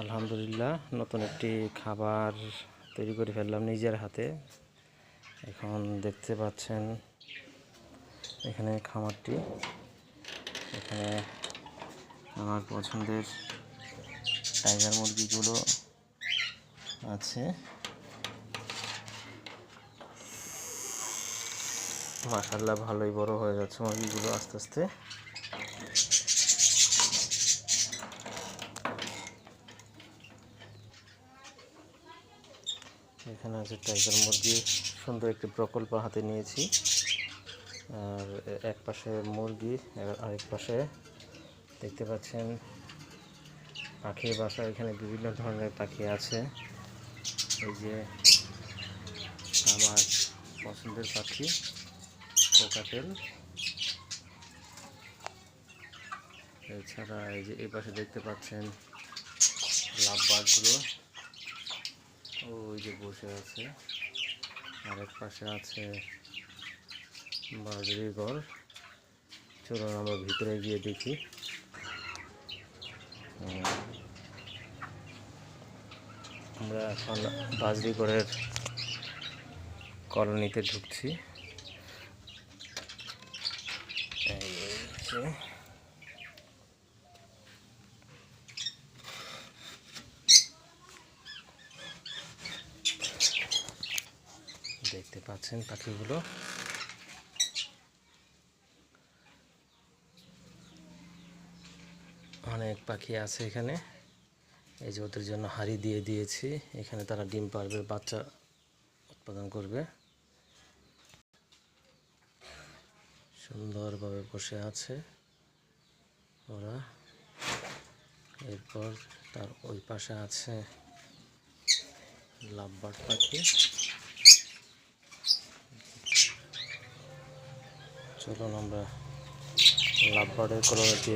আলহামদুলিল্লাহ, নতুন একটি খাবার তৈরি করে ফেললাম নিজের হাতে। এখন দেখতে পাচ্ছেন এখানে খামারটি। এখানে আমার পছন্দের টাইগার মুরগিগুলো আছে। মাসাল্লাহ ভালোই বড় হয়ে যাচ্ছে মুরগিগুলো আস্তে আস্তে। এখানে আছে টাইগার মুরগি। সুন্দর একটি প্রকল্প হাতে নিয়েছি। আর এক পাশে মুরগি আর আরেক পাশে দেখতে পাচ্ছেন পাখির বাসা। এখানে বিভিন্ন ধরনের পাখি আছে। এই যে আমার পছন্দের পাখি কোকাটেল এছাড়া এই যে এই পাশে দেখতে পাচ্ছেন লাভ ওই যে বসে আছে, আরেক পাশে আছে বাজরি ঘর চলুন আমরা ভিতরে গিয়ে দেখি। আমরা এখন বাজরি ঘরের কলোনিতে ঢুকছি এই হচ্ছে দেখতে পাচ্ছেন পাখিগুলো। অনেক পাখি আছে এখানে। এই যে ওদের জন্য হাড়ি দিয়ে দিয়েছি। এখানে তারা ডিম পারবে, বাচ্চা উৎপাদন করবে। সুন্দরভাবে বসে আছে ওরা। এরপর তার ওই পাশে আছে লাভবার্ড পাখি। চলুন আমরা লাভবার্ডের কলোনিতে